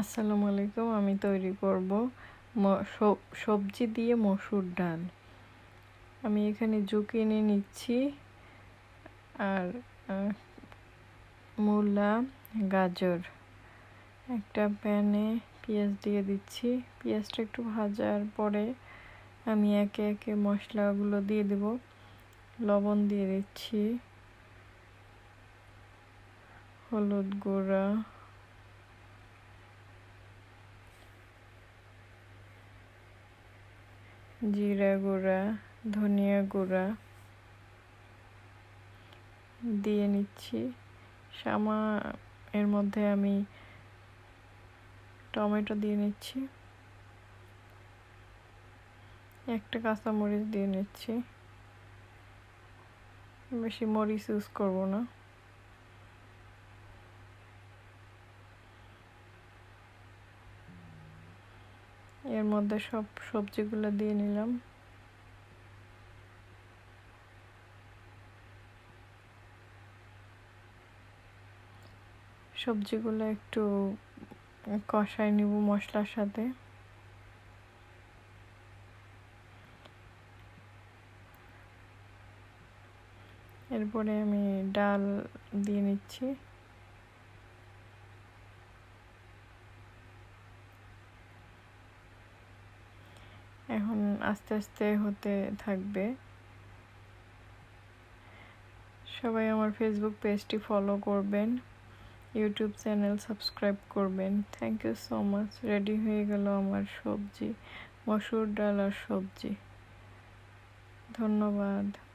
আসসালামু আলাইকুম, আমি তৈরি করব সবজি দিয়ে মসুর ডাল। আমি এখানে জুকিনি নিচ্ছি আর মূলা, গাজর। একটা প্যানে পেঁয়াজ দিয়ে দিচ্ছি। পেঁয়াজটা একটু ভাজার পরে আমি একে একে মশলাগুলো দিয়ে দেব। লবণ দিয়ে দিচ্ছি। হলুদ গুঁড়া। জিরা গুঁড়া, ধনিয়া গুঁড়া দিয়ে নিচ্ছি। সামা, এর মধ্যে আমি টমেটো দিয়ে নিচ্ছি। একটা কাঁচামরিচ দিয়ে নিচ্ছি। বেশি মরিচ ইউজ করব না। এর মধ্যে সব সবজিগুলো দিয়ে নিলাম। সবজিগুলো একটু কষাই নিব মশলার সাথে। এরপরে আমি ডাল দিয়ে নিচ্ছি। এখন আস্তে আস্তে হতে থাকবে। সবাই আমার ফেসবুক পেজটি ফলো করবেন ইউটিউব চ্যানেল সাবস্ক্রাইব করবেন। Thank you so much ready হয়ে গেল আমার সবজি, মসুর ডাল আর সবজি। ধন্যবাদ।